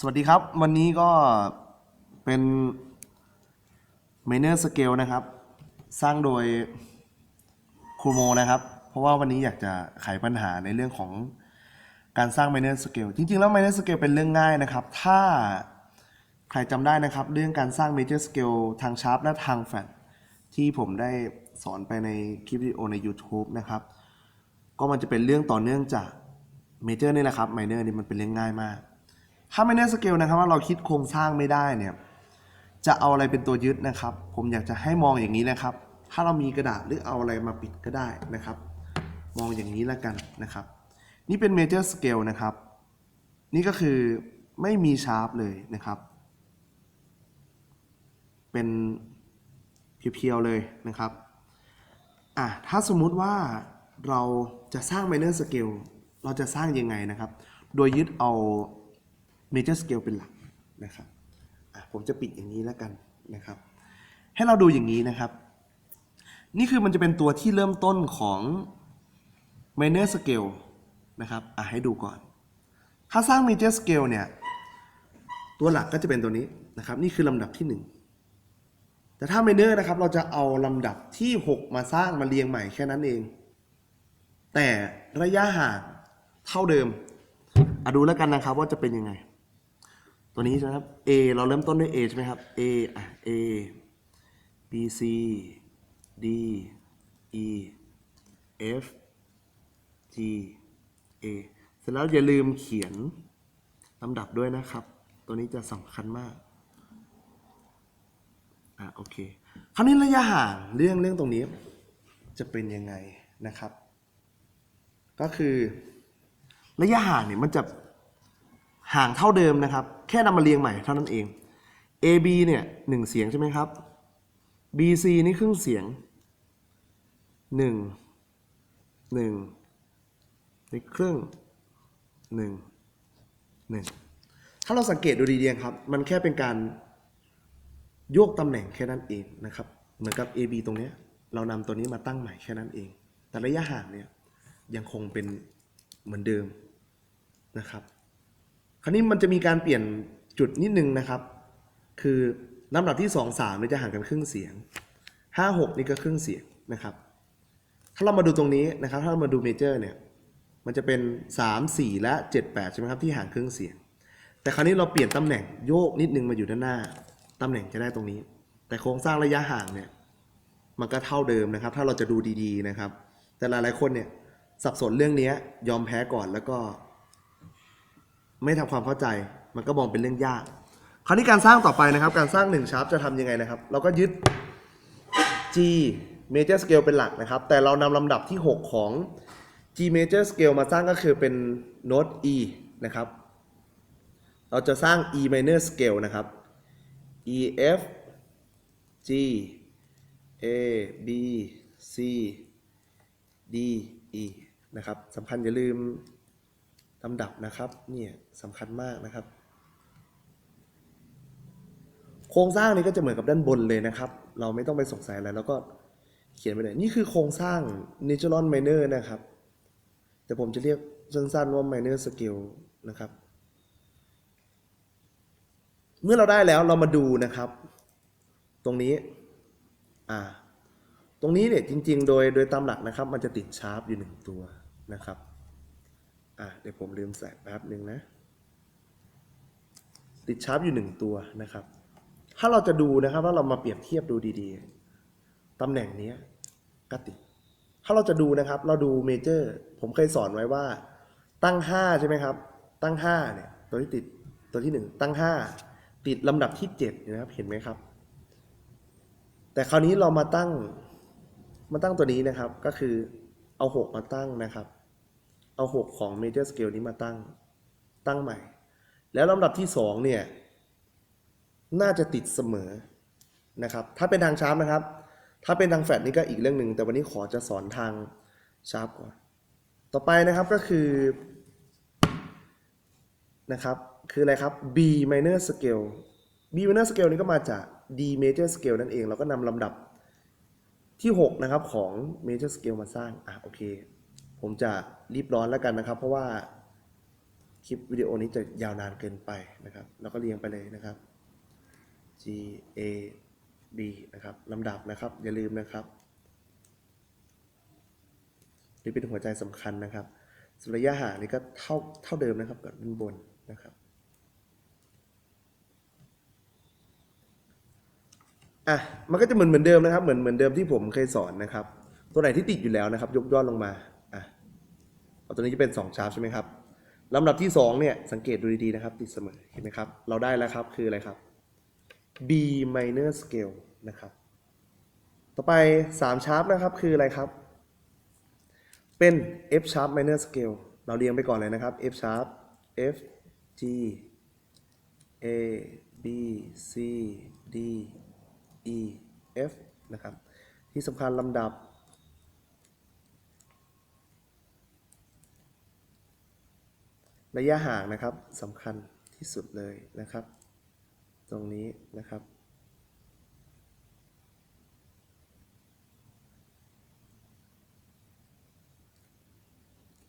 สวัสดีครับ วันนี้ก็เป็น Minor Scale นะครับ สร้างโดยครูโมนะครับ เพราะว่าวันนี้อยากจะไขปัญหาในเรื่องของการสร้าง Minor Scale จริงๆ แล้ว Minor Scale เป็นเรื่องง่ายนะครับ ถ้าใครจำได้นะครับ เรื่องการสร้าง Major Scale ทางชาร์ปและทางแฟลตที่ผมได้สอนไปในคลิปวิดีโอใน YouTube นะครับ ก็มันจะเป็นเรื่องต่อเนื่องจากเมเจอร์นี่แหละครับไมเนอร์นี่มันเป็นเรื่องง่ายมาก ถ้าไม่เนอร์สเกลนะครับว่าเราคิดโครงสร้างไม่ได้เนี่ยจะเอาอะไรเป็นตัวยึดนะครับ ผมอยากจะให้มองอย่างนี้นะครับ ถ้าเรามีกระดาษหรือเอาอะไรมาปิดก็ได้นะครับ มองอย่างนี้แล้วกันนะครับ นี่เป็นเมเจอร์สเกลนะครับ นี่ก็คือไม่มีชาร์ปเลยนะครับ เป็นเพียวๆเลยนะครับอะถ้าสมมุติว่าเราจะสร้าง minor scale เราจะสร้างยังไงนะครับ โดยยึดเอา major scale เป็นหลักนะครับผมจะปิดอย่างนี้แล้วกันนะครับ ให้เราดูอย่างนี้นะครับ นี่คือมันจะเป็นตัวที่เริ่มต้นของ minor scale นะครับอะให้ดูก่อน ถ้าสร้าง major scale เนี่ย ตัวหลักก็จะเป็นตัวนี้นะครับ นี่คือลำดับที่หนึ่งแต่ถ้าไมเนอร์นะครับ เราจะเอาลำดับที่ 6 มาสร้างมาเรียงใหม่แค่นั้นเอง แต่ระยะห่างเท่าเดิมอะดูแล้วกันนะครับว่าจะเป็นยังไง ตัวนี้ใช่ไหมครับ A เราเริ่มต้นด้วย A ใช่ไหมครับ A อะ A B C D E F G A เสร็จแล้วอย่าลืมเขียนลำดับด้วยนะครับ ตัวนี้จะสำคัญมาก อะโอเค คราวนี้ระยะห่างเรื่องเรื่องตรงนี้ จะเป็นยังไงนะครับ ก็คือ ระยะห่างเนี่ยมันจะ ห่างเท่าเดิมนะครับ แค่นำมาเรียงใหม่เท่านั้นเอง AB เนี่ยหนึ่งเสียงใช่ไหมครับ BC นี่ครึ่งเสียงหนึ่งหนึ่งนี่ครึ่งหนึ่งหนึ่งถ้าเราสังเกตดูดีๆครับ มันแค่เป็นการโยกตำแหน่งแค่นั้นเองนะครับ เหมือนกับ AB ตรงเนี้ยเรานำตัวนี้มาตั้งใหม่แค่นั้นเอง แต่ระยะห่างเนี่ยยังคงเป็นเหมือนเดิมนะครับ ราวนี้มันจะมีการเปลี่ยนจุดนิดนึงนะครับ คือลำดับที่2 3เนี่ยจะห่างกันครึ่งเสียง 5 6 นี่ก็ครึ่งเสียงนะครับ ถ้าเรามาดูตรงนี้นะครับ ถ้าเรามาดูเมเจอร์เนี่ย มันจะเป็น 3 4 และ 7 8 ใช่ไหมครับที่ห่างครึ่งเสียง แต่คราวนี้เราเปลี่ยนตำแหน่งโยกนิดนึงมาอยู่ด้านหน้า ตำแหน่งจะได้ตรงนี้ แต่โครงสร้างระยะห่างเนี่ย มันก็เท่าเดิมนะครับ ถ้าเราจะดูดีๆนะครับ แต่หลายๆคนเนี่ยสับสนเรื่องนี้ยอมแพ้ก่อนแล้วก็ ไม่ทำความเข้าใจ มันก็มองเป็นเรื่องยาก คราวนี้การสร้างต่อไปนะครับ การสร้าง1ชาร์ปจะทำยังไงนะครับ เราก็ยึด G major scale เป็นหลักนะครับ แต่เรานำลำดับที่ 6 ของ G major scale มาสร้างก็คือเป็นโน้ต E นะครับ เราจะสร้าง E minor scale นะครับ E F G A B C D E นะครับสำคัญอย่าลืม ลำดับนะครับเนี่ยสำคัญมากนะครับ โครงสร้างนี้ก็จะเหมือนกับด้านบนเลยนะครับ เราไม่ต้องไปสงสัยอะไรแล้วก็เขียนไปเลยนี่คือโครงสร้าง natural minor นะครับ แต่ผมจะเรียกสั้นๆว่า minor scale นะครับ เมื่อเราได้แล้วเรามาดูนะครับ ตรงนี้อ่าตรงนี้เนี่ยจริง ๆ โดยโดยตามหลักนะครับ มันจะติดชาร์ปอยู่หนึ่งตัวนะครับ อ่าเดี๋ยวผมลืมใส่แป๊บหนึ่งนะ ติดชาร์ปอยู่หนึ่งตัวนะครับ ถ้าเราจะดูนะครับว่าเรามาเปรียบเทียบดูดีๆตำแหน่งนี้กติ ถ้าเราจะดูนะครับ เราดูเมเจอร์ ผมเคยสอนไว้ว่า ตั้งห้าใช่ไหมครับ ตั้งห้าเนี่ย ตัวที่ติดตัวที่หนึ่งตั้งห้าติดลำดับที่เจ็ดนะครับ เห็นไหมครับ แต่คราวนี้เรามาตั้งมาตั้งตัวนี้นะครับ ก็คือเอาหกมาตั้งนะครับ เอาหกของ major scale นี้มาตั้ง ตั้งใหม่ แล้วลำดับที่สองเนี่ย น่าจะติดเสมอนะครับ ถ้าเป็นทางชาร์ปนะครับ ถ้าเป็นทางแฟลตนี่ก็อีกเรื่องหนึ่ง แต่วันนี้ขอจะสอนทางชาร์ปก่อน ต่อไปนะครับก็คือนะครับ คืออะไรครับ B minor scale B minor scale นี่ก็มาจาก D major scale นั่นเอง เราก็นำลำดับที่ 6 นะครับของ major scale มาสร้าง อะ โอเค ผมจะรีบร้อนแล้วกันนะครับ เพราะว่าคลิปวิดีโอนี้จะยาวนานเกินไปนะครับ แล้วก็เรียงไปเลยนะครับ G A B นะครับลำดับนะครับ อย่าลืมนะครับ นี่เป็นหัวใจสำคัญนะครับส่วนระยะห่างนี่ก็เท่าเท่าเดิมนะครับกับด้านบนนะครับอะมันก็จะเหมือนเหมือนเดิมนะครับ เหมือนเหมือนเดิมที่ผมเคยสอนนะครับ ตัวไหนที่ติดอยู่แล้วนะครับ ยกยอดลงมาอะเอา ตัวนี้จะเป็น 2 ชาร์ปใช่ไหมครับลำดับที่2เนี่ยสังเกตดูดีๆนะครับ ติดเสมอเห็นไหมครับ เราได้แล้วครับคืออะไรครับ B minor scale นะครับ ต่อไป 3 ชาร์ปนะครับคืออะไรครับ เป็น F sharp minor scale เราเรียงไปก่อนเลยนะครับ F sharp F G A B C D E F นะครับ ที่สำคัญลำดับ ระยะห่างนะครับสำคัญที่สุดเลยนะครับ ตรงนี้นะครับ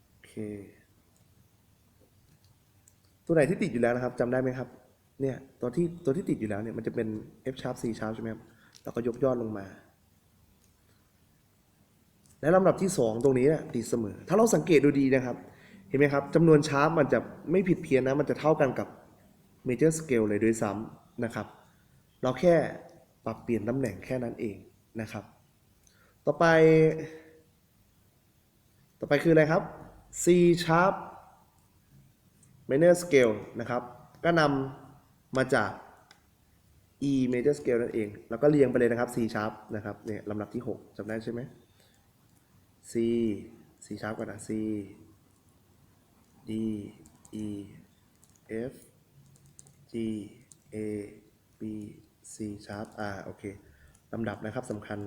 โอเค ตัวไหนที่ติดอยู่แล้วนะครับจำได้ไหมครับ เนี่ยตัวที่ตัวที่ติดอยู่แล้วเนี่ยมันจะเป็น F sharp C sharp ใช่ไหมครับแล้วก็ยกยอดลงมา และลำดับที่ 2 ตรงนี้เนี่ยติดเสมอ ถ้าเราสังเกตดูดีนะครับ เห็นไหมครับจำนวนชาร์ปมันจะไม่ผิดเพี้ยนนะ มันจะเท่ากันกับ major scale เลยด้วยซ้ำนะครับ เราแค่ปรับเปลี่ยนตำแหน่งแค่นั้นเองนะครับ ต่อไป ต่อไปคืออะไรครับ C sharp minor scale นะครับ ก็นำมาจาก E major scale นั่นเอง แล้วก็เรียงไปเลยนะครับ C sharp นะครับ เนี่ยลำดับที่ 6จำได้ใช่ไหม C C sharp ก่อนนะ C D E F G A B C sharp อ่าโอเคลำดับนะครับสำคัญ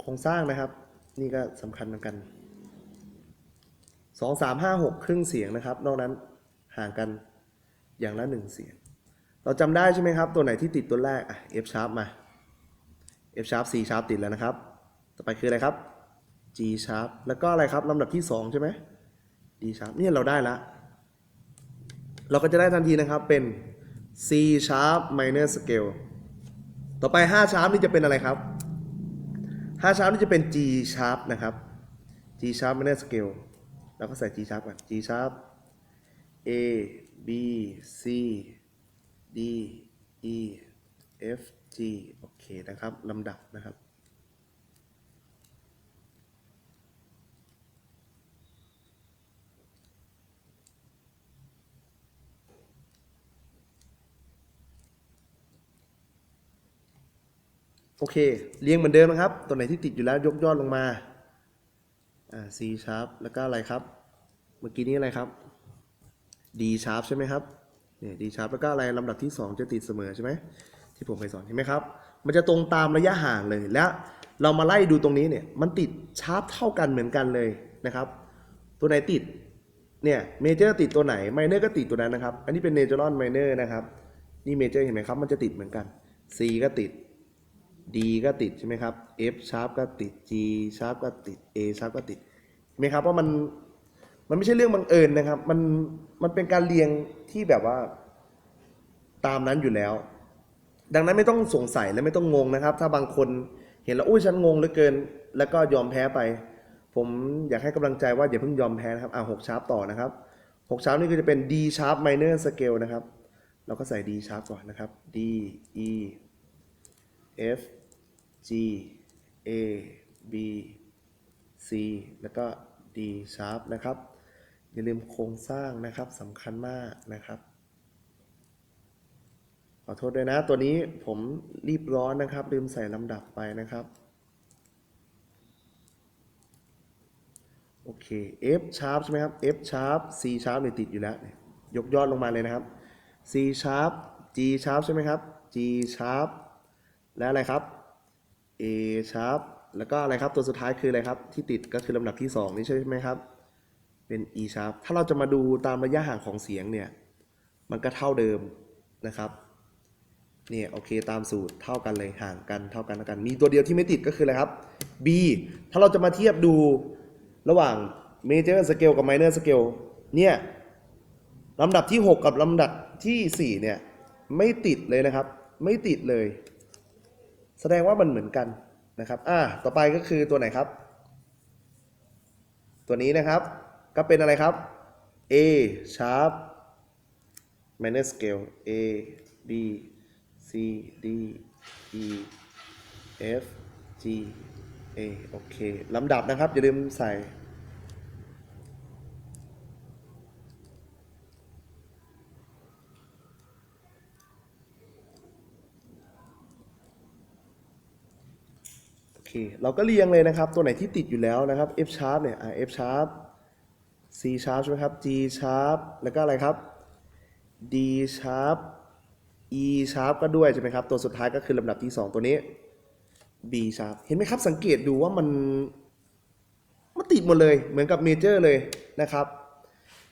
โครงสร้างนะครับ นี่ก็สำคัญเหมือนกันสองสามห้าหกครึ่งเสียงนะครับ นอกนั้นห่างกันอย่างละหนึ่งเสียง เราจำได้ใช่ไหมครับ ตัวไหนที่ติดตัวแรกอะ F sharp มา F sharp C sharp ติดแล้วนะครับ ต่อไปคืออะไรครับ G sharp แล้วก็อะไรครับลำดับที่ 2 ใช่ไหม D sharp เนี่ยเราได้ละ เราก็จะได้ทันทีนะครับเป็น C sharp minor scale ต่อไป 5 sharp นี่จะเป็นอะไรครับ 5 sharp นี่จะเป็น G sharp นะครับ G sharp minor scale เราก็ใส่ G sharp ก่อน G sharp A B C D E F G โอเคนะครับลำดับนะครับ โอเค เรียงเหมือนเดิมนะครับ ตัวไหนที่ติดอยู่แล้วยกยอดลงมา อ่า C sharp แล้วก็อะไรครับ เมื่อกี้นี้อะไรครับ D sharp ใช่ไหมครับ เนี่ย D sharp แล้วก็อะไรลำดับที่ 2 จะติดเสมอใช่ไหม ที่ผมเคยสอนเห็นไหมครับ มันจะตรงตามระยะห่างเลย และเรามาไล่ดูตรงนี้เนี่ย มันติดชาร์ปเท่ากันเหมือนกันเลยนะครับ ตัวไหนติด เนี่ยเมเจอร์ติดตัวไหนไมเนอร์ก็ติดตัวนั้นนะครับ อันนี้เป็นเนเจอรอนไมเนอร์นะครับ นี่เมเจอร์เห็นไหมครับ มันจะติดเหมือนกัน C ก็ติด D ก็ติดใช่ไหมครับ F sharp ก็ติด G sharp ก็ติด A sharp ก็ติดเห็นไหมครับว่ามันมันไม่ใช่เรื่องบังเอิญนะครับ มันมันเป็นการเรียงที่แบบว่าตามนั้นอยู่แล้ว ดังนั้นไม่ต้องสงสัยและไม่ต้องงงนะครับ ถ้าบางคนเห็นแล้วอุ้ยฉันงงเหลือเกิน แล้วก็ยอมแพ้ไป ผมอยากให้กำลังใจว่าอย่าเพิ่งยอมแพ้นะครับ อ่าหกชาร์ปต่อนะครับหกชาร์ปนี่ก็จะเป็น D sharp minor scale นะครับ เราก็ใส่ D sharp ก่อนนะครับ D E F G A B C แล้วก็ D sharp นะครับ อย่าลืมโครงสร้างนะครับสำคัญมากนะครับ ขอโทษด้วยนะ ตัวนี้ผมรีบร้อนนะครับ ลืมใส่ลำดับไปนะครับ โอเค F sharp ใช่ไหมครับ F sharp C sharp เนี่ยติดอยู่แล้วยยกยอดลงมาเลยนะครับ C sharp G sharp ใช่ไหมครับ G sharp และอะไรครับ A sharp แล้วก็อะไรครับตัวสุดท้ายคืออะไรครับ ที่ติดก็คือลำดับที่ 2 นี่ใช่ไหมครับ เป็น E sharp ถ้าเราจะมาดูตามระยะห่างของเสียงเนี่ย มันก็เท่าเดิมนะครับเนี่ยโอเคตามสูตรเท่ากันเลยห่างกันเท่ากันเท่ากัน มีตัวเดียวที่ไม่ติดก็คืออะไรครับ B ถ้าเราจะมาเทียบดูระหว่าง major scale กับ minor scale เนี่ยลำดับที่ 6 กับลำดับที่ 4 เนี่ย ไม่ติดเลยนะครับ ไม่ติดเลย แสดงว่ามันเหมือนกันนะครับอ่าต่อไปก็คือตัวไหนครับ ตัวนี้นะครับก็เป็นอะไรครับ A sharp minor scale A B C D E F G A โอเคลำดับนะครับ อย่าลืมใส่ เค เราก็เรียงเลยนะครับ ตัวไหนที่ติดอยู่แล้วนะครับ F sharp เนี่ยอ่า F sharp C sharp ใช่ไหมครับ G sharp แล้วก็อะไรครับ D sharp E sharp ก็ด้วยใช่ไหมครับ ตัวสุดท้ายก็คือลำดับที่ 2 ตัวนี้ B sharp เห็นไหมครับสังเกตดูว่ามันมันติดหมดเลยเหมือนกับเมเจอร์เลยนะครับ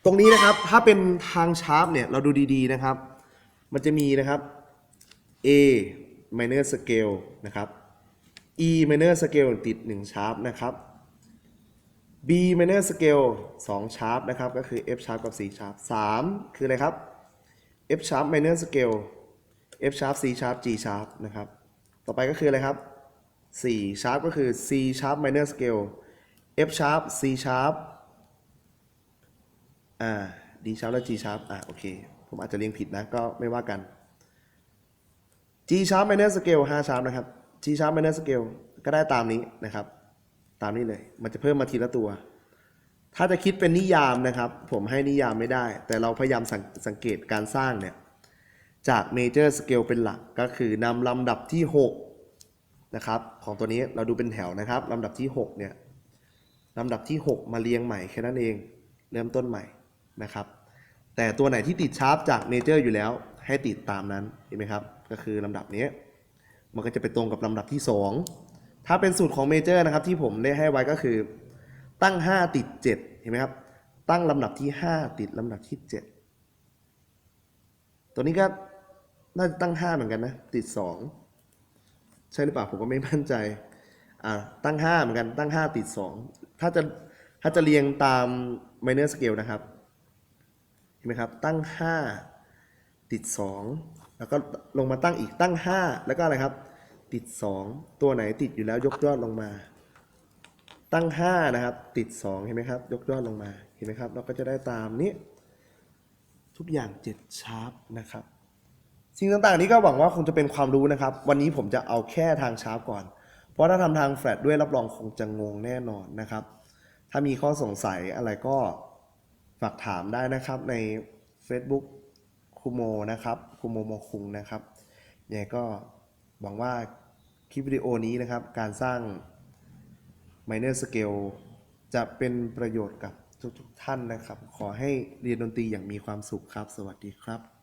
ตรงนี้นะครับถ้าเป็นทางชาร์ปเนี่ยเราดูดีๆนะครับ มันจะมีนะครับ A minor scale นะครับ E minor scale ติด1ชาร์ปนะครับ B minor scale 2ชาร์ปนะครับ ก็คือ F sharp กับ C sharp 3 คืออะไรครับ F sharp minor scale F sharp C sharp G sharp นะครับ ต่อไปก็คืออะไรครับ 4 sharp ก็คือ C sharp minor scale F sharp C sharp อ่า D sharp และ G sharp อ่าโอเค ผมอาจจะเรียงผิดนะ ก็ไม่ว่ากัน G sharp minor scale 5 sharp นะครับ G sharp minor scale ก็ได้ตามนี้นะครับ ตามนี้เลย มันจะเพิ่มมาทีละตัว ถ้าจะคิดเป็นนิยามนะครับ ผมให้นิยามไม่ได้ แต่เราพยายามสังสังเกตการสร้างเนี่ย จาก major scale เป็นหลักก็คือนำลำดับที่ 6 นะครับ ของตัวนี้เราดูเป็นแถวนะครับลำดับที่ 6 เนี่ยลำดับที่ 6 มาเรียงใหม่แค่นั้นเอง เริ่มต้นใหม่นะครับ แต่ตัวไหนที่ติดชาร์ปจากเมเจอร์อยู่แล้ว ให้ติดตามนั้นเห็นไหมครับ ก็คือลำดับนี้ มันก็จะไปตรงกับลำดับที่ 2 ถ้าเป็นสูตรของเมเจอร์นะครับที่ผมได้ให้ไว้ก็คือ ตั้ง 5 ติด 7 เห็นไหมครับ ตั้งลำดับที่ 5 ติดลำดับที่ 7 ตัวนี้ก็น่าจะตั้ง 5 เหมือนกันนะ ติด 2 ใช่หรือเปล่าผมก็ไม่มั่นใจอ่าตั้ง 5 เหมือนกันตั้ง 5 ติด 2 ถ้าจะถ้าจะเรียงตาม minor scale นะครับ เห็นไหมครับ ตั้ง 5 ติด 2 แล้วก็ลงมาตั้งอีกตั้ง 5 แล้วก็อะไรครับ ติด 2 ตัวไหนติดอยู่แล้วยกยอดลงมา ตั้ง 5 นะครับ ติด 2 เห็นไหมครับ ยกยอดลงมาเห็นไหมครับ เราก็จะได้ตามนี้ ทุกอย่าง7ชาร์ปนะครับสิ่งต่างๆนี้ก็หวังว่าคงจะเป็นความรู้นะครับ วันนี้ผมจะเอาแค่ทางชาร์ปก่อน เพราะถ้าทำทางแฟลตด้วยรับรองคงจะงงแน่นอนนะครับ ถ้ามีข้อสงสัยอะไรก็ฝากถามได้นะครับใน Facebook คูโมนะครับคูโมโมคุงนะครับยังไงก็หวังว่าคลิปวิดีโอนี้นะครับ การสร้าง minor scale จะเป็นประโยชน์กับทุกๆท่านนะครับ ขอให้เรียนดนตรีอย่างมีความสุขครับ สวัสดีครับ